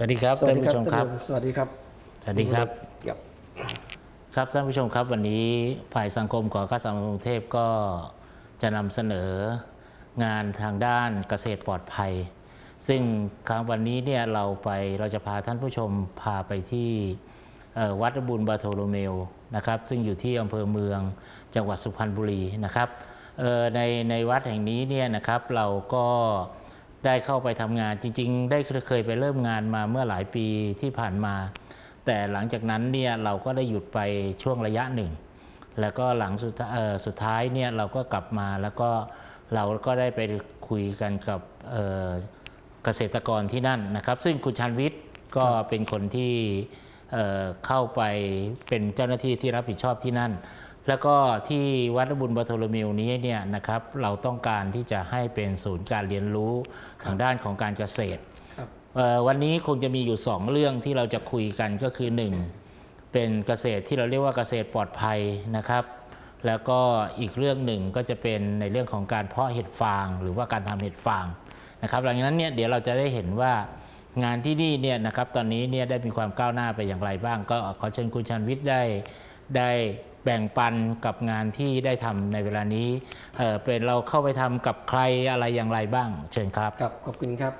วัสดีครับสวัสท่านดีครับผู้ชมครับ สวัสดีครับ สวัสดีครับครับ ครับท่านผู้ชมครับวันนี้ฝ่ายสังคมของข้าสังคมกรุงเทพก็จะนำเสนองานทางด้านเกษตรปลอดภัย ซึ่งครั้งวันนี้เนี่ยเราไปเราจะพาท่านผู้ชมพาไปที่เอ่อวัดบุญบาโทโลเมลนะครับ ซึ่งอยู่ที่อำเภอเมืองจังหวัดสุพรรณบุรีนะครับเอ่อในในวัดแห่งนี้เนี่ยนะครับเราก็ ได้เข้าไปทำงานจริง ๆ ได้เคยไปเริ่มงานมาเมื่อหลายปีที่ผ่านมา แต่หลังจากนั้นเนี่ยเราก็ได้หยุดไปช่วงระยะหนึ่ง แล้วก็หลังสุดสุดท้ายเนี่ยเราก็กลับมาแล้วก็เราก็ได้ไปคุยกันกับเเกษตรกรที่นั่นนะครับ ซึ่งคุณชันวิทย์ก็เป็นคนที่เอ่อเข้าไปเป็นเจ้าหน้าที่ที่รับผิดชอบที่นั่น แล้วก็ที่วัดบุญบาโทโลมิวนี้เนี่ยนะครับเราต้องการที่จะให้เป็นศูนย์การเรียนรู้ทางด้านของการเกษตรครับเอ่อวันนี้คงจะมีอยู่ 2 เรื่องที่เราจะคุยกันก็คือ 1 เป็นเกษตรที่เราเรียกว่าเกษตรปลอดภัยนะครับ แล้วก็อีกเรื่องหนึ่งก็จะเป็นในเรื่องของการเพาะเห็ดฟาง หรือว่าการทำเห็ดฟางนะครับหลังจากนั้นเนี่ยเดี๋ยวเราจะได้เห็นว่างานที่นี่เนี่ยนะครับตอนนี้เนี่ยได้มีความก้าวหน้าไปอย่างไรบ้าง ก็ขอเชิญคุณชันวิทย์ได้ได้ แบ่งปันกับงานที่ได้ทำในเวลานี้เอ่อเป็นเราเข้าไปทำกับใครอะไรอย่างไรบ้าง เชิญครับครับขอบคุณครับ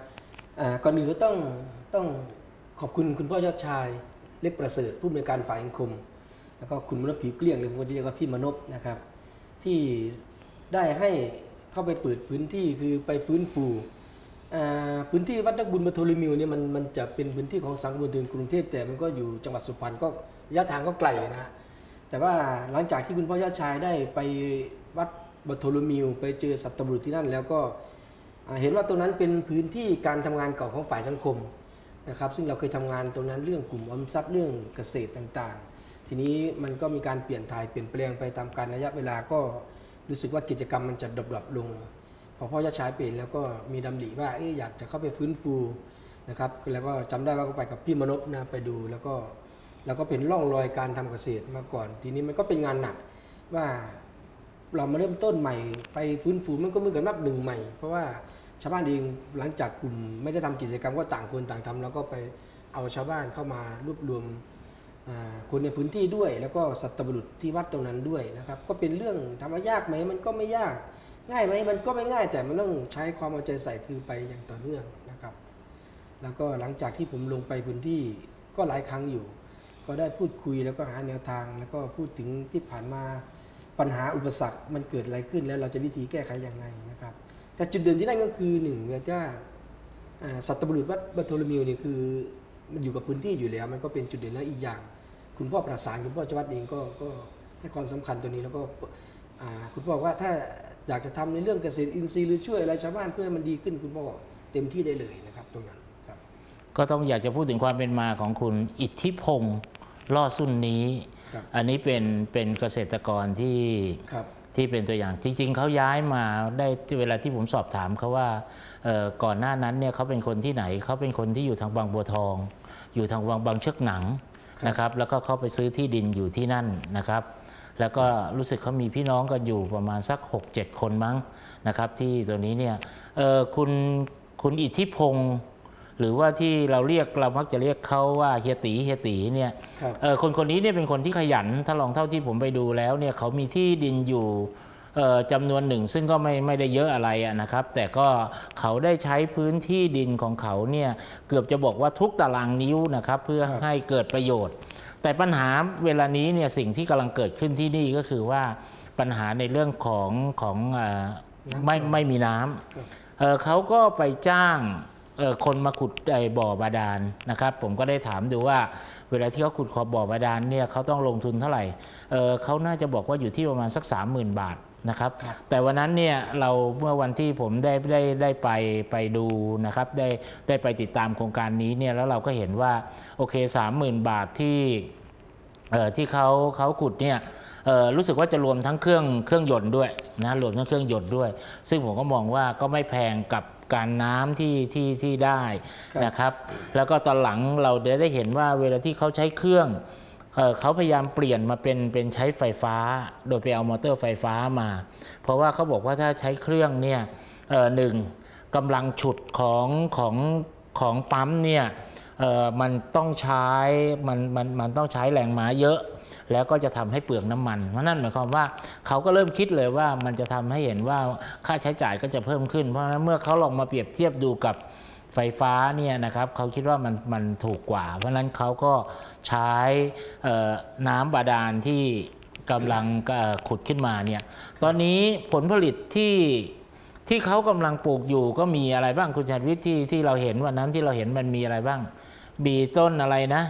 ก่อนอื่นก็ต้องต้องขอบคุณคุณพ่อยอดชายเล็กประเสริฐผู้อำนวยการฝ่ายสังคม แล้วก็คุณมนพผิวเกลี้ยงหรือผมจะเรียกว่าพี่มนพนะครับ ที่ได้ให้เข้าไปเปิดพื้นที่คือไปฟื้นฟูพื้นที่วัดนักบุญมาโทรมิวเนี่ยมันมันจะเป็นพื้นที่ของสังคมบันเทิงกรุงเทพแต่มันก็อยู่จังหวัดสุพรรณก็ระยะทางก็ไกลนะ แต่ว่าหลังจากที่คุณพ่อยอดชายได้ไปวัดบัตโทลมิว ไปเจอสัตบุรุษที่นั่น แล้วก็เห็นว่าตรงนั้นเป็นพื้นที่การทำงานเก่าของฝ่ายสังคมนะครับซึ่งเราเคยทำงานตรงนั้นเรื่องกลุ่มออมทรัพย์เรื่องเกษตรต่างๆ ทีนี้มันก็มีการเปลี่ยนถ่ายเปลี่ยนแปลงไปตามการระยะเวลาก็รู้สึกว่ากิจกรรมมันจะดรอปลง พอพ่อยอดชายเปลี่ยนแล้วก็มีดำริว่าเอ๊อยากจะเข้าไปฟื้นฟูนะครับแล้วก็จำได้ว่าก็ไปกับพี่มนพนะไปดูแล้วก็ แล้วก็เป็นร่องรอยการทำเกษตรมาก่อน ทีนี้มันก็เป็นงานหนักว่าเรามาเริ่มต้นใหม่ ไปฟื้นฟูมันก็เหมือนกับนับหนึ่งใหม่ เพราะว่าชาวบ้านเองหลังจากกลุ่มไม่ได้ทำกิจกรรมก็ต่างคนต่างทำแล้วก็ไปเอาชาวบ้านเข้ามารวบรวมคนในพื้นที่ด้วย แล้วก็สัตบุรุษที่วัดตรงนั้นด้วยนะครับ ก็เป็นเรื่องทำว่ายากไหมมันก็ไม่ยาก ง่ายไหมมันก็ไม่ง่าย แต่มันต้องใช้ความเอาใจใส่คือไปอย่างต่อเนื่องนะครับ แล้วก็หลังจากที่ผมลงไปพื้นที่ก็หลายครั้งอยู่ ก็ได้พูดคุยแล้วก็หาแนวทาง แล้วก็พูดถึงที่ผ่านมาปัญหาอุปสรรคมันเกิดอะไรขึ้น แล้วเราจะวิธีแก้ไขอย่างไรนะครับ แต่จุดเด่นที่นั่นก็คือหนึ่งเวลาอ่าสัตบุรุษวัดบัตโทรมิวเนี่ยคือมันอยู่กับพื้นที่อยู่แล้ว มันก็เป็นจุดเด่นแล้วอีกอย่าง คุณพ่อประสานคุณพ่อจวัดเองก็ก็ให้ความสำคัญตัวนี้แล้วก็คุณพ่อว่าถ้าอยากจะทำในเรื่องเกษตรอินทรีย์หรือช่วยอะไรชาวบ้านเพื่อให้มันดีขึ้นคุณพ่อเต็มที่ได้เลยนะครับตรงนั้น ก็ต้องอยากจะพูดถึงความเป็นมาของคุณอิทธิพงศ์ลอดสุนนี้ ครับอันนี้เป็นเป็นเกษตรกรที่ครับ ที่เป็นตัวอย่างจริง ๆเขาย้ายมาได้เวลาที่ผมสอบถามเขาว่าเอ่อก่อนหน้านั้นเนี่ยเขาเป็นคนที่ไหนเขาเป็นคนที่อยู่ทางบางบัวทอง อยู่ทางบางบางเชือกหนังครับ นะครับแล้วก็เขาไปซื้อที่ดินอยู่ที่นั่นนะครับ แล้วก็รู้สึกเขามีพี่น้องกันอยู่ประมาณสัก 6-7 คนมั้งนะครับ ที่ตัวนี้เนี่ยเอ่อคุณคุณอิทธิพงศ์ หรือว่าที่เราเรียกเรามักจะเรียกเขาว่าเฮียตีเฮียตีเนี่ยครับเออคนคนนี้เนี่ยเป็นคนที่ขยันถ้าลองเท่าที่ผมไปดูแล้วเนี่ยเขามีที่ดินอยู่เอ่อจำนวนหนึ่งซึ่งก็ไม่ไม่ได้เยอะอะไรอะนะครับ แต่ก็เขาได้ใช้พื้นที่ดินของเขาเนี่ยเกือบจะบอกว่าทุกตารางนิ้วนะครับเพื่อครับให้เกิดประโยชน์ แต่ปัญหาเวลานี้เนี่ยสิ่งที่กำลังเกิดขึ้นที่นี่ก็คือว่าปัญหาในเรื่องของของเอ่อไม่ไม่มีน้ำครับเอ่อเขาก็ไปจ้างเอ่อ คนมาขุดไอ้บ่อบาดาลนะครับ ผมก็ได้ถามดูว่า เวลาที่เขาขุดขอบบ่อบาดาลเนี่ยเขาต้องลงทุนเท่าไหร่เออเขาน่าจะบอกว่าอยู่ที่ประมาณสัก 30,000 บาทนะครับครับแต่วันนั้นเนี่ยเราเมื่อวันที่ผมได้ได้ได้ไปไปดูนะครับได้ได้ไปติดตามโครงการนี้เนี่ยแล้วเราก็เห็นว่าโอเค 30,000 บาทที่เอ่อที่เขาเขาขุดเนี่ยเอ่อรู้สึกว่าจะรวมทั้งเครื่องเครื่องยนต์ด้วยนะรวมทั้งเครื่องยนต์ด้วย ซึ่งผมก็มองว่าก็ไม่แพงกับ การน้ำที่ที่ที่ได้ครับนะครับ แล้วก็ตอนหลังเราได้ได้เห็นว่าเวลาที่เขาใช้เครื่องเอ่อเขาพยายามเปลี่ยนมาเป็นเป็นใช้ไฟฟ้า โดยไปเอามอเตอร์ไฟฟ้ามา เพราะว่าเขาบอกว่าถ้าใช้เครื่องเนี่ยเอ่อหนึ่งกำลังฉุดของของของปั๊มเนี่ยเอ่อมันต้องใช้มันมันมันต้องใช้แรงม้าเยอะ แล้วก็จะทำให้เปลืองน้ำมัน เพราะนั่นหมายความว่าเขาก็เริ่มคิดเลยว่ามันจะทำให้เห็นว่าค่าใช้จ่ายก็จะเพิ่มขึ้น เพราะฉะนั้นเมื่อเขาลองมาเปรียบเทียบดูกับไฟฟ้าเนี่ยนะครับเขาคิดว่ามันมันถูกกว่า เพราะฉะนั้นเขาก็ใช้น้ำบาดาลที่กำลังขุดขึ้นมาเนี่ยตอนนี้ผลผลิตที่ที่เขากำลังปลูกอยู่ก็มีอะไรบ้างคุณชันวิทย์ที่ที่เราเห็นวันนั้นที่เราเห็นมันมีอะไรบ้าง บีต้นอะไรนะ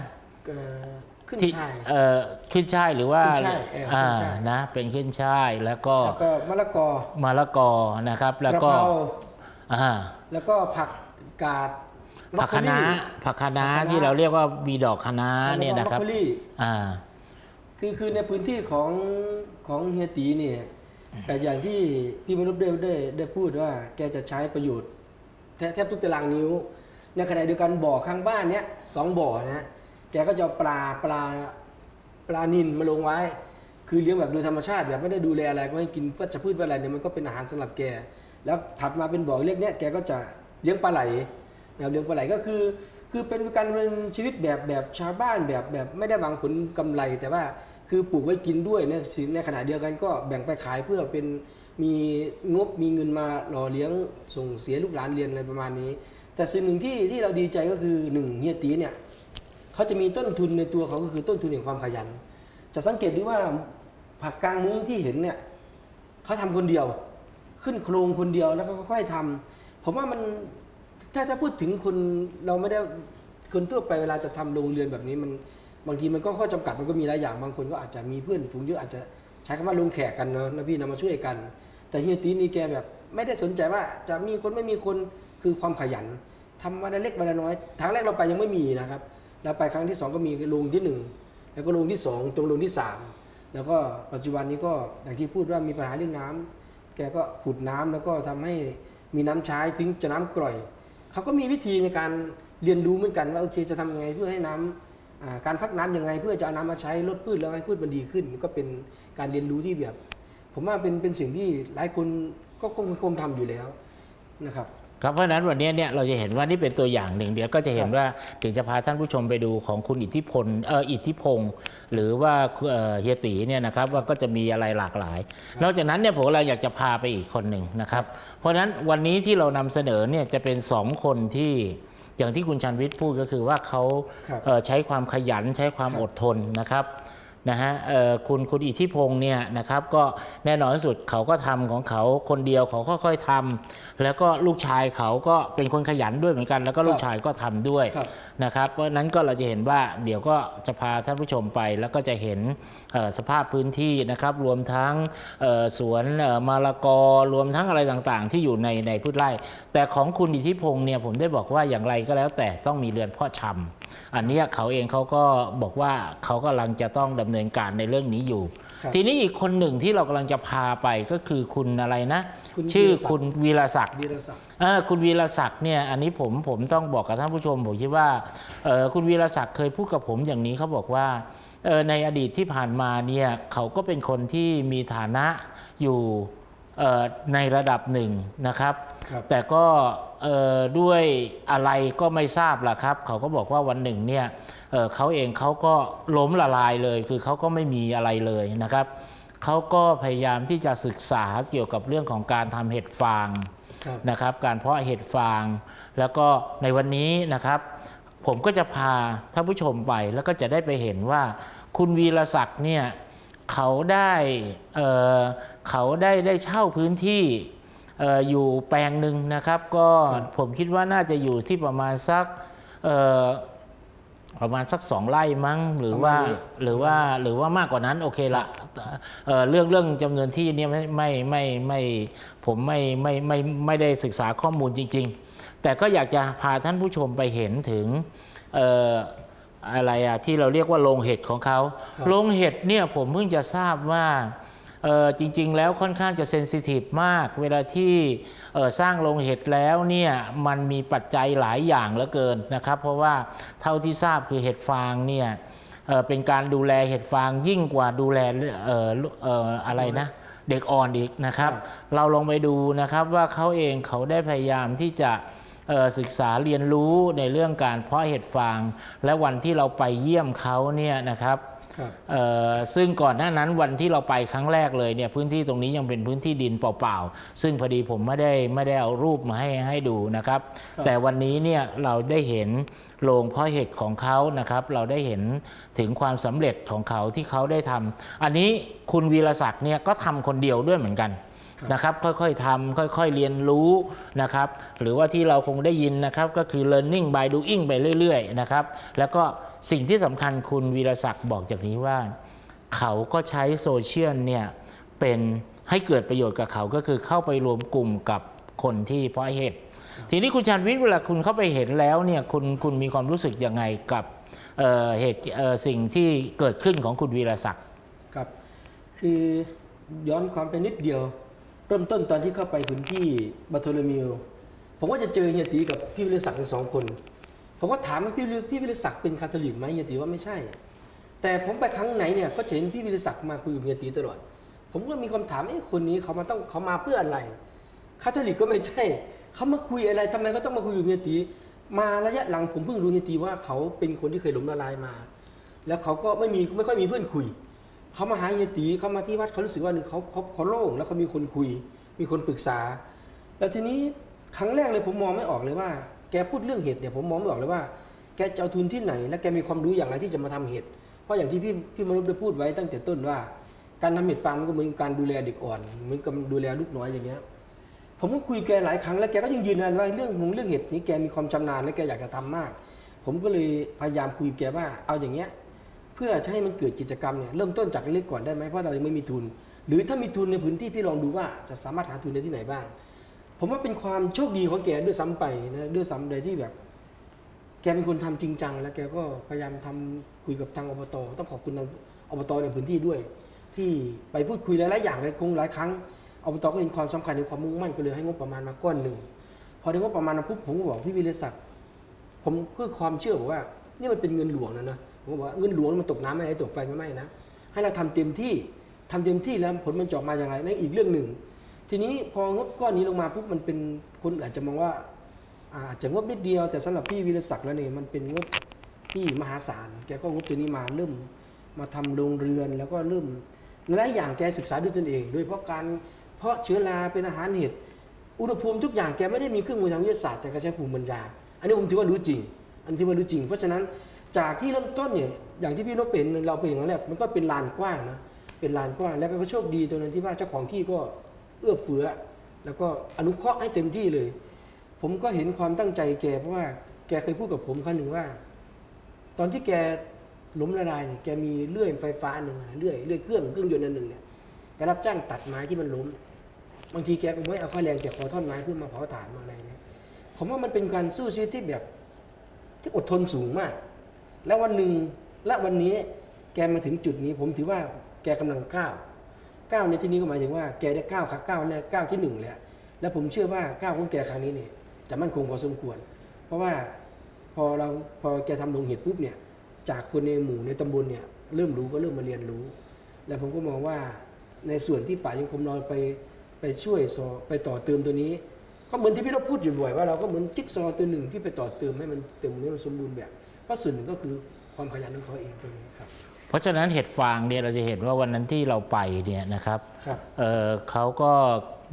ขึ้นที่ช่าย เอ่อขึ้นช่ายหรือว่าขึ้นช่ายเออขึ้อ่านช่าย นะเป็นขึ้นช่ายแล้วก็แล้วก็มะละกอมะละกอนะครับแล้วกระก็เพราอ่าแล้วก็ผักกาดผักคะน้าบรอกโคลี่ผักคะน้าผักคะน้าที่เราเรียกว่ามีดอกคะน้าเนี่ยนะครับแล้วก็บรอกโคลี่อ่า คือคือในพื้นที่ของของเฮียตีเนี่ยแต่อย่างที่พี่มนุษย์ได้ได้ได้พูดว่าแกจะใช้ประโยชน์แทแทบทุกตารางนิ้ว ในขณะเดียวกันบ่อข้างบ้านเนี้ยสองบ่อนะ แกก็จะเอาปลาปลาปลานินมาลงไว้ คือเลี้ยงแบบโดยธรรมชาติแบบไม่ได้ดูแลอะไรก็ให้กินวัชพืชอะไรเนี่ยมันก็เป็นอาหารสำหรับแก แล้วถัดมาเป็นบ่อเล็กเนี้ยแกก็จะเลี้ยงปลาไหลนะครับเลี้ยงปลาไหลก็คือ คือเป็นการเนินชีวิตแบบแบบชาวบ้านแบบแบบไม่ได้หวังผลกำไร แต่ว่าคือปลูกไว้กินด้วยในสิ่งในขณะเดียวกันก็แบ่งไปขายเพื่อเป็นมีงบมีเงินมาหล่อเลี้ยงส่งเสียลูกหลานเรียนอะไรประมาณนี้ แต่สิ่งหนึ่งที่ที่เราดีใจก็คือหนึ่งเฮียตีเนี่ย เขาจะมีต้นทุนในตัวเขาก็คือต้นทุนแห่งความขยัน จะสังเกตดูว่าผักกลางมุ้งที่เห็นเนี่ยเขาทำคนเดียว ขึ้นโครงคนเดียวแล้วก็ค่อยๆทำผมว่ามันถ้าถ้าพูดถึงคนเราไม่ได้คนทั่วไปเวลาจะทำโรงเรือนแบบนี้มันบางทีมันก็ข้อจำกัดมันก็มีหลายอย่างบางคนก็อาจจะมีเพื่อนฝูงเยอะอาจจะใช้คำว่าลงแขกกันเนาะนะพี่นำมาช่วยกัน แต่เฮียตีนี่แกแบบไม่ได้สนใจว่าจะมีคนไม่มีคนคือความขยันทำวันละเล็กวันละน้อยครั้งแรกเราไปยังไม่มีนะครับ เราไปครั้งที่สองก็มีโรงที่หนึ่งแล้วก็โรงที่สองตรงโรงที่สามแล้วก็ปัจจุบันนี้ก็อย่างที่พูดว่ามีปัญหาเรื่องน้ำแกก็ขุดน้ำแล้วก็ทำให้มีน้ำใช้ถึงจะน้ำกร่อย เขาก็มีวิธีในการเรียนรู้เหมือนกันว่าโอเคจะทำยังไงเพื่อให้น้ำอ่าการพักน้ำยังไงเพื่อจะเอาน้ำมาใช้ลดพืชแล้วให้พืชมันดีขึ้น ก็เป็นการเรียนรู้ที่แบบ ผมว่าเป็นเป็นสิ่งที่หลายคนก็คงคงทำอยู่แล้วนะครับ ครับเพราะฉะนั้นวันนี้เนี่ยเราจะเห็นว่านี่เป็นตัวอย่างหนึ่งเดียวก็จะเห็นว่าเดี๋ยวจะพาท่านผู้ชมไปดูของคุณอิทธิพลเอออิทธิพงศ์หรือว่าเอ่อเฮียตีเนี่ยนะครับว่าก็จะมีอะไรหลากหลาย นอกจากนั้นเนี่ยผมเราอยากจะพาไปอีกคนหนึ่งนะครับ เพราะฉะนั้นวันนี้ที่เรานำเสนอเนี่ยจะเป็นสองคนที่อย่างที่คุณชันวิทย์พูดก็คือว่าเขาครับเอ่อใช้ความขยันใช้ความครับอดทนนะครับ นะฮะคุณคุณอิทธิพงศ์เนี่ยนะครับก็แน่นอนที่สุดเขาก็ทำของเขาคนเดียวเขาค่อยๆทำแล้วก็ลูกชายเขาก็เป็นคนขยันด้วยเหมือนกัน แล้วก็ลูกชายก็ทำด้วย นะครับ เพราะนั้นก็เราจะเห็นว่าเดี๋ยวก็จะพาท่านผู้ชมไปแล้วก็จะเห็นสภาพพื้นที่นะครับ รวมทั้งสวนมะละกอรวมทั้งอะไรต่างๆ ที่อยู่ในในพืชไร่ แต่ของคุณอิทธิพงศ์เนี่ยผมได้บอกว่าอย่างไรก็แล้วแต่ต้องมีเรือนเพาะชำอันนี้เขาเองเขาก็บอกว่าเขากำลังจะต้องดำเนินการในเรื่องนี้อยู่ ทีนี้อีกคนหนึ่งที่เรากำลังจะพาไปก็คือคุณอะไรนะ คุณชื่อวีรศักดิ์ คุณวีรศักดิ์ วีรศักดิ์ เออคุณวีรศักดิ์เนี่ยอันนี้ผมผมต้องบอกกับท่านผู้ชมผมคิดว่าเออคุณวีรศักดิ์เคยพูดกับผมอย่างนี้เขาบอกว่าเออในอดีตที่ผ่านมาเนี่ยเขาก็เป็นคนที่มีฐานะอยู่เอ่อในระดับหนึ่งนะครับ ครับ แต่ก็เอ่อด้วยอะไรก็ไม่ทราบล่ะครับ เขาก็บอกว่าวันหนึ่งเนี่ย เอ่อเขาเองเขาก็ล้มละลายเลย คือเขาก็ไม่มีอะไรเลยนะครับเขาก็พยายามที่จะศึกษาเกี่ยวกับเรื่องของการทำเห็ดฟางครับนะครับ การเพาะเห็ดฟาง แล้วก็ในวันนี้นะครับ ผมก็จะพาท่านผู้ชมไปแล้วก็จะได้ไปเห็นว่า คุณวีรศักดิ์เนี่ยเขาได้เอ่อเขาได้ได้เช่าพื้นที่เอ่ออยู่แปลงหนึ่งนะครับ ก็ครับผมคิดว่าน่าจะอยู่ที่ประมาณสักเอ่อ ประมาณสักสองไร่มั้งหรือว่าประมาณนี้หรือว่าหรือว่ามากกว่านั้นโอเคละเอ่อเรื่องเรื่องจำนวนที่เนี่ยไม่ไม่ไม่ไม่ผมไม่ไม่ไม่ไม่ได้ศึกษาข้อมูลจริง ๆ แต่ก็อยากจะพาท่านผู้ชมไปเห็นถึงเอ่ออะไรอะที่เราเรียกว่าโรงเห็ดของเขาครับโรงเห็ดเนี่ยผมเพิ่งจะทราบว่าเอ่อ จริงๆ แล้วค่อนข้างจะเซนซิทีฟมาก เวลาที่สร้างโรงเห็ดแล้วเนี่ยมันมีปัจจัยหลายอย่างเหลือเกินนะครับ เพราะว่าเท่าที่ทราบคือเห็ดฟางเนี่ยเเป็นการดูแลเห็ดฟางยิ่งกว่าดูแลเออเอออะไรนะเด็กอ่อนอีกนะครับ เราลองไปดูนะครับว่าเขาเองเขาได้พยายามที่จะศึกษาเรียนรู้ในเรื่องการเพาะเห็ดฟาง และวันที่เราไปเยี่ยมเขาเนี่ยนะครับ ซึ่งก่อนหน้านั้นวันที่เราไปครั้งแรกเลยเนี่ยพื้นที่ตรงนี้ยังเป็นพื้นที่ดินเปล่าๆ ซึ่งพอดีผมไม่ได้ไม่ได้เอารูปมาให้ให้ดูนะครับครับแต่วันนี้เนี่ยเราได้เห็นโรงเพาะเห็ดของเขานะครับ เราได้เห็นถึงความสำเร็จของเขาที่เขาได้ทำอันนี้คุณวีรศักดิ์เนี่ยก็ทำคนเดียวด้วยเหมือนกันครับนะครับค่อยๆทำค่อยๆเรียนรู้นะครับหรือว่าที่เราคงได้ยินนะครับก็คือ learning by doing ไปเรื่อยๆนะครับแล้วก็ สิ่งที่สำคัญคุณวีรศักดิ์บอกจากนี้ว่า เขาก็ใช้โซเชียลเนี่ยเป็นให้เกิดประโยชน์กับเขาก็คือเข้าไปรวมกลุ่มกับคนที่เพาะเห็ดทีนี้คุณชาญวิทย์เวลาคุณเข้าไปเห็นแล้วเนี่ยคุณคุณมีความรู้สึกยังไงกับเเหตุสิ่งที่เกิดขึ้นของคุณวีรศักดิ์ครับ คือย้อนความไปนิดเดียว เริ่มต้นตอนที่เข้าไปพื้นที่บัตโทโลมิวผมก็จะเจอเฮียตีกับพี่วิรศักดิ์ทั้งสองคน ผมก็ถามว่าพี่วิรพี่วิรศักดิ์เป็นคาทอลิกไหมเฮียตีว่าไม่ใช่ แต่ผมไปครั้งไหนเนี่ยก็เห็นพี่วิรศักดิ์มาคุยกับเฮียตีตลอด ผมก็มีคำถามเอ้คนนี้เขามาต้องเขามาเพื่ออะไรคาทอลิกก็ไม่ใช่เขามาคุยอะไรทำไมก็ต้องมาคุยกับเฮียตีมาระยะหลังผมเพิ่งรู้เฮียตีว่าเขาเป็นคนที่เคยล้มละลายมา แล้วเขาก็ไม่มีไม่ค่อยมีเพื่อนคุยเขามาหาเฮียตีเขามาที่วัดเขารู้สึกว่าเขาเขาเขาโล่งแล้วเขามีคนคุย มีคนปรึกษา แล้วทีนี้ครั้งแรกเลยผมมองไม่ออกเลยว่า แกพูดเรื่องเห็ดเนี่ยผมมองไม่ออกเลยว่า แกจะเอาทุนที่ไหน และแกมีความรู้อย่างไรที่จะมาทำเห็ดเพราะอย่างที่พี่พี่มนุษย์ได้พูดไว้ตั้งแต่ต้นว่า การทำเห็ดฟางมันก็เหมือนการดูแลเด็กอ่อนเหมือนกับดูแลลูกน้อยอย่างเงี้ยผมก็คุยแกหลายครั้งแล้วแกก็ยังยืนยันว่าเรื่องของเรื่องเห็ดนี้แกมีความชำนาญและแกอยากจะทำมาก ผมก็เลยพยายามคุยแกว่าเอาอย่างเงี้ยเพื่อจะให้มันเกิดกิจกรรมเนี่ยเริ่มต้นจากเล็กก่อนได้ไหมเพราะเรายังไม่มีทุน หรือถ้ามีทุนในพื้นที่พี่ลองดูว่าจะสามารถหาทุนได้ที่ไหนบ้าง ผมว่าเป็นความโชคดีของแกด้วยซ้ำไปนะด้วยซ้ำโดยที่แบบ แกเป็นคนทำจริงจัง แล้วแกก็พยายามทำคุยกับทางอบตต้องขอบคุณทางอบตในพื้นที่ด้วย ที่ไปพูดคุยหลายๆอย่างหลายคงหลายครั้งอบตก็เห็นความสำคัญในความมุ่งมั่นก็เลยให้งบประมาณมาก้อนหนึ่งพอได้งบประมาณมาปุ๊บผมก็บอกพี่วิเลศักดิ์ผมคือความเชื่อบอกว่านี่มันเป็นเงินหลวงนะนะผมบอกว่าเงินหลวงมันตกน้ำไม่ไหลตกไฟไม่ไหม้นะให้เราทำเต็มที่ทำเต็มที่แล้วผลมันจะออกมาอย่างไรนั่นอีกเรื่องหนึ่ง ทีนี้พองบก้อนนี้ลงมาปุ๊บมันเป็นคนอาจจะมองว่าอาจจะงบนิดเดียวแต่สำหรับพี่วิรศักดิ์แล้วเนี่ยมันเป็นงบที่มหาศาลแกก็งบตัวนี้มาเริ่มมาทำโรงเรือนแล้วก็เริ่มหลายอย่างแกศึกษาด้วยตนเอง โดยเฉพาะการเพราะเชื้อราเป็นอาหารเห็ดอุณหภูมิทุกอย่างแกไม่ได้มีเครื่องมือทางวิทยาศาสตร์แต่แกใช้ภูมิปัญญา อันนี้ผมถือว่ารู้จริง อันที่ว่ารู้จริง เพราะฉะนั้นจากที่เริ่มต้นเนี่ยอย่างที่พี่นพเป็นเราเป็นอย่างนั้นแหละมันก็เป็นลานกว้างนะเป็นลานกว้างแล้วก็โชคดีตรงนั้นที่ว่าเจ้าของที่ก็ เอื้อเฟื้อ แล้วก็อนุเคราะห์ให้เต็มที่เลย ผมก็เห็นความตั้งใจแกเพราะว่าแกเคยพูดกับผมครั้งหนึ่งว่า ตอนที่แกล้มละลายเนี่ยแกมีเลื่อยไฟฟ้าหนึ่งเลื่อยเลื่อยเครื่องเครื่องยนต์อันหนึ่งเนี่ยแกรับจ้างตัดไม้ที่มันล้ม บางทีแกก็ไม่เอาค่าแรงแกขอท่อนไม้เพื่อมาเผาถ่านมาอะไรเนี่ยผมว่ามันเป็นการสู้ชีวิตที่แบบที่อดทนสูงมาก แล้ววันหนึ่งและวันนี้แกมาถึงจุดนี้ผมถือว่าแกกำลังก้าว ก้าวในที่นี้ก็หมายถึงว่าแกได้ก้าวครับก้าวแรกก้าวที่หนึ่งแล้วแล้วผมเชื่อว่าก้าวของแกครั้งนี้เนี่ยจะมั่นคงพอสมควร เพราะว่าพอเราพอแกทำลงเห็ดปุ๊บเนี่ยจากคนในหมู่ในตำบลเนี่ยเริ่มรู้ก็เริ่มมาเรียนรู้ แล้วผมก็มองว่าในส่วนที่ฝ่ายยังคมเราไปไปช่วยซอไปต่อเติมตัวนี้ ก็เหมือนที่พี่เราพูดอยู่บ่อยว่าเราก็เหมือนจิ๊กซอว์ตัวหนึ่งที่ไปต่อเติมให้มันเต็มให้มันสมบูรณ์แบบเพราะส่วนหนึ่งก็คือความขยันของเขาเองตัวนี้ครับ เพราะฉะนั้นเห็ดฟางเนี่ยเราจะเห็นว่าวันนั้นที่เราไปเนี่ยนะครับครับ เอ่อเขาก็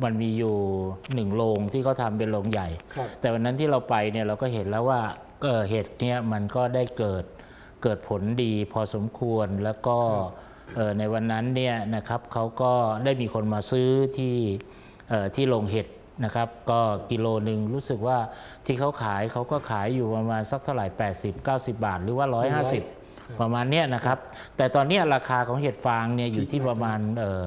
มันมีอยู่หนึ่งโรงที่เขาทำเป็นโรงใหญ่ ครับ แต่วันนั้นที่เราไปเนี่ยเราก็เห็นแล้วว่าเอ่อเห็ดเนี่ยมันก็ได้เกิดเกิดผลดีพอสมควรแล้วก็เอ่อในวันนั้นเนี่ยนะครับเขาก็ได้มีคนมาซื้อที่เอ่อที่โรงเห็ดนะครับก็กิโลหนึ่งรู้สึกว่าที่เขาขายเขาก็ขายอยู่ประมาณสักเท่าไหร่ 80 90 บาท หรือว่า 150 ประมาณเนี้ยนะครับ แต่ตอนเนี้ยราคาของเห็ดฟางเนี่ยอยู่ที่ประมาณเอ่อ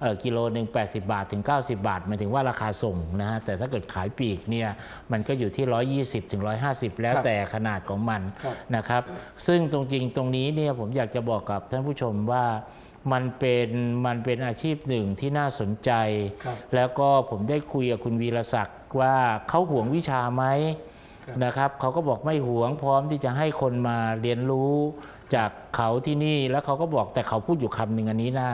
เอ่อกิโลหนึ่ง80 บาทถึง 90 บาทหมายถึงว่าราคาส่งนะฮะแต่ถ้าเกิดขายปลีกเนี่ยมันก็อยู่ที่ 120 ถึง 150 แล้วครับแต่ขนาดของมันครับนะครับ ซึ่งตรงจริงตรงนี้เนี่ยผมอยากจะบอกกับท่านผู้ชมว่ามันเป็นมันเป็นอาชีพหนึ่งที่น่าสนใจครับแล้วก็ผมได้คุยกับคุณวีรศักดิ์ว่าเขาห่วงวิชาไหมครับนะครับเขาก็บอกไม่หวงพร้อมที่จะให้คนมาเรียนรู้ จากเขาที่นี่แล้วเขาก็บอกแต่เขาพูดอยู่คำหนึ่งอันนี้น่า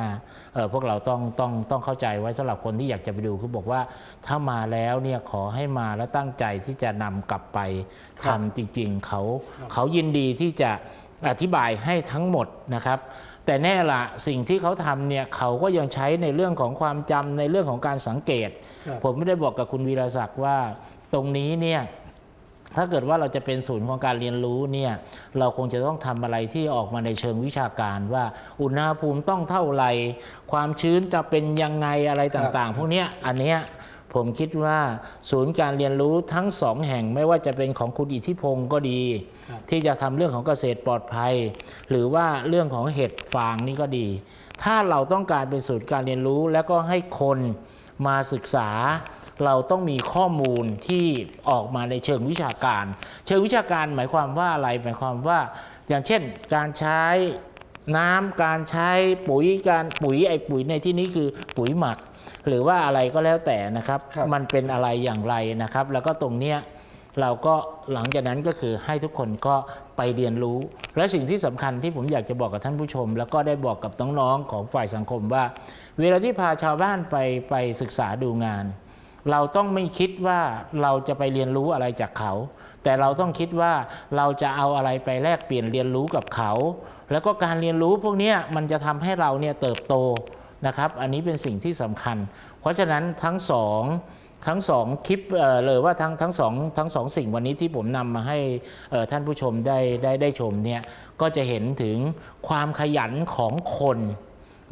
เอ่อพวกเราต้องต้องต้องเข้าใจไว้สำหรับคนที่อยากจะไปดูคือบอกว่าถ้ามาแล้วเนี่ยขอให้มาแล้วตั้งใจที่จะนำกลับไปครัทำบจริง ๆ เขาเขายินดีที่จะอธิบายให้ทั้งหมดนะครับ แต่แน่ละสิ่งที่เขาทำเนี่ยเขาก็ยังใช้ในเรื่องของความจำในเรื่องของการสังเกตครับผมไม่ได้บอกกับคุณวีรศักดิ์ว่าตรงนี้เนี่ย ถ้าเกิดว่าเราจะเป็นศูนย์ของการเรียนรู้เนี่ยเราคงจะต้องทำอะไรที่ออกมาในเชิงวิชาการว่า อุณหภูมิต้องเท่าไหร่ความชื้นจะเป็นยังไงอะไรต่างๆ พวกเนี้ยอันเนี้ยผมคิดว่าศูนย์การเรียนรู้ทั้งสองแห่งไม่ว่าจะเป็นของคุณอิทธิพงศ์ก็ดีครับที่จะทำเรื่องของเกษตรปลอดภัย หรือว่าเรื่องของเห็ดฟางนี่ก็ดี ถ้าเราต้องการเป็นศูนย์การเรียนรู้แล้วก็ให้คนมาศึกษา เราต้องมีข้อมูลที่ออกมาในเชิงวิชาการ เชิงวิชาการหมายความว่าอะไรหมายความว่า อย่างเช่น การใช้น้ำการใช้ปุ๋ยการปุ๋ยไอ้ปุ๋ยในที่นี้คือปุ๋ยหมัก หรือว่าอะไรก็แล้วแต่นะครับครับมันเป็นอะไรอย่างไรนะครับ แล้วก็ตรงเนี้ยเราก็หลังจากนั้นก็คือให้ทุกคนก็ไปเรียนรู้ และสิ่งที่สำคัญที่ผมอยากจะบอกกับท่านผู้ชม แล้วก็ได้บอกกับน้องๆของฝ่ายสังคมว่า เวลาที่พาชาวบ้านไปไปศึกษาดูงาน เราต้องไม่คิดว่าเราจะไปเรียนรู้อะไรจากเขา แต่เราต้องคิดว่าเราจะเอาอะไรไปแลกเปลี่ยนเรียนรู้กับเขา แล้วก็การเรียนรู้พวกนี้มันจะทำให้เราเนี่ยเติบโตนะครับ อันนี้เป็นสิ่งที่สำคัญ เพราะฉะนั้นทั้งสองทั้งสองคลิปเออเลยว่าทั้งทั้งสองทั้งสองสิ่งวันนี้ที่ผมนำมาให้ท่านผู้ชมได้ได้ได้ชมเนี่ยก็จะเห็นถึงความขยันของคน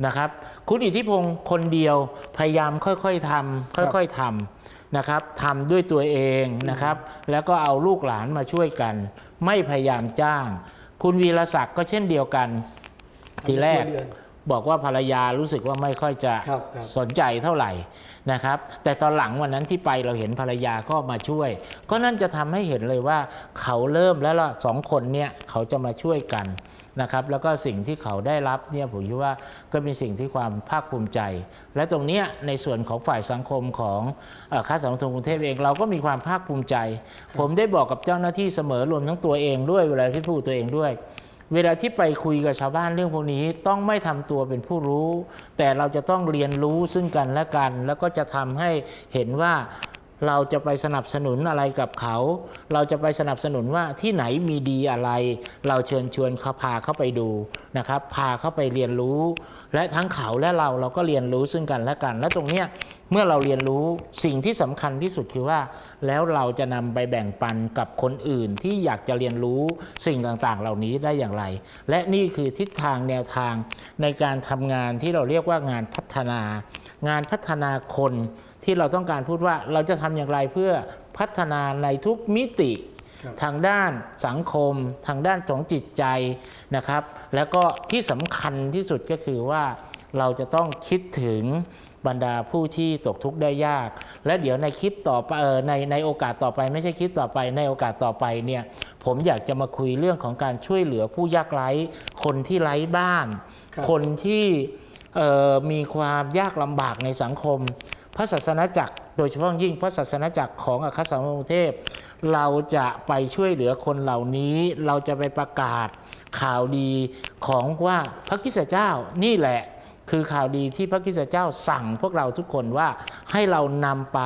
นะครับ คุณอิทธิพงศ์คนเดียวพยายามค่อยๆทำค่อยๆทำนะครับทำด้วยตัวเองนะครับ แล้วก็เอาลูกหลานมาช่วยกัน ไม่พยายามจ้าง คุณวีรศักดิ์ก็เช่นเดียวกันทีแรกเดือนบอกว่าภรรยารู้สึกว่าไม่ค่อยจะครับครับสนใจเท่าไหร่นะครับ แต่ตอนหลังวันนั้นที่ไปเราเห็นภรรยาก็มาช่วย ก็นั่นจะทำให้เห็นเลยว่าเขาเริ่มแล้วล่ะสองคนเนี่ยเขาจะมาช่วยกัน นะครับแล้วก็สิ่งที่เขาได้รับเนี่ยผมคิดว่าก็เป็นสิ่งที่ความภาคภูมิใจ และตรงเนี้ยในส่วนของฝ่ายสังคมของเอ่อค่าสังคมกรุงเทพเองเราก็มีความภาคภูมิใจ ผมได้บอกกับเจ้าหน้าที่เสมอรวมทั้งตัวเองด้วยเวลาที่พูดตัวเองด้วยเวลาที่ไปคุยกับชาวบ้านเรื่องพวกนี้ต้องไม่ทำตัวเป็นผู้รู้ แต่เราจะต้องเรียนรู้ซึ่งกันและกัน แล้วก็จะทำให้เห็นว่า เราจะไปสนับสนุนอะไรกับเขา เราจะไปสนับสนุนว่าที่ไหนมีดีอะไร เราเชิญชวนเขาพาเข้าไปดูนะครับ พาเข้าไปเรียนรู้ และทั้งเขาและเราเราก็เรียนรู้ซึ่งกันและกัน และตรงเนี้ยเมื่อเราเรียนรู้สิ่งที่สำคัญที่สุดคือว่า แล้วเราจะนำไปแบ่งปันกับคนอื่นที่อยากจะเรียนรู้สิ่งต่างๆ เหล่านี้ได้อย่างไร และนี่คือทิศทางแนวทางในการทำงานที่เราเรียกว่างานพัฒนา งานพัฒนาคน ที่เราต้องการพูดว่าเราจะทำอย่างไรเพื่อพัฒนาในทุกมิติครับทางด้านสังคม ทางด้านของจิตใจนะครับ แล้วก็ที่สำคัญที่สุดก็คือว่าเราจะต้องคิดถึงบรรดาผู้ที่ตกทุกข์ได้ยาก และเดี๋ยวในคลิปต่อไปเออในในโอกาสต่อไป ไม่ใช่คลิปต่อไปในโอกาสต่อไปเนี่ยผมอยากจะมาคุยเรื่องของการช่วยเหลือผู้ยากไร้ คนที่ไร้บ้านครับคนที่เอ่อมีความยากลำบากในสังคม พระศาสนาจักร โดยเฉพาะยิ่งพระศาสนาจักรของอัครสาวกรุงเทพ เราจะไปช่วยเหลือคนเหล่านี้ เราจะไปประกาศข่าวดีของว่าพระคิสเจ้านี่แหละคือข่าวดีที่พระคิสเจ้าสั่งพวกเราทุกคนว่าให้เรานำไป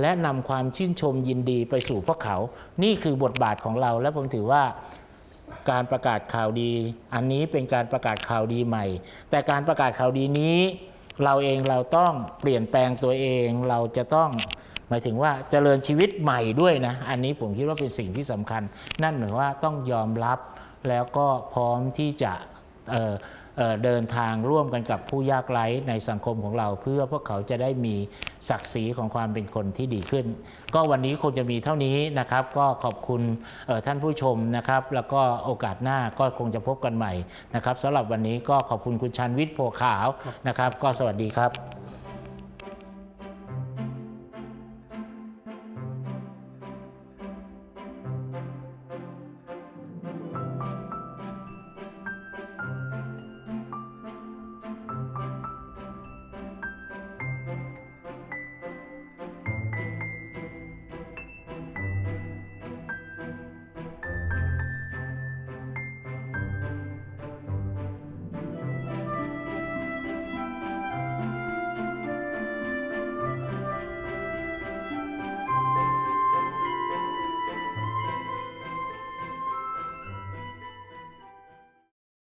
และนำความชื่นชมยินดีไปสู่พวกเขา นี่คือบทบาทของเราและผมถือว่าการประกาศข่าวดี อันนี้เป็นการประกาศข่าวดีใหม่ แต่การประกาศข่าวดีนี้ เราเองเราต้องเปลี่ยนแปลงตัวเองเราจะต้องหมายถึงว่าเจริญชีวิตใหม่ด้วยนะ อันนี้ผมคิดว่าเป็นสิ่งที่สำคัญ นั่นหมายว่าต้องยอมรับแล้วก็พร้อมที่จะ เดินทางร่วมกันกับผู้ยากไร้ในสังคมของเรา เพื่อพวกเขาจะได้มีศักดิ์ศรีของความเป็นคนที่ดีขึ้น ก็วันนี้คงจะมีเท่านี้นะครับ ก็ขอบคุณท่านผู้ชมนะครับ แล้วก็โอกาสหน้าก็คงจะพบกันใหม่นะครับสำหรับวันนี้ก็ขอบคุณคุณชันวิทย์โพขาวนะครับ ก็สวัสดีครับ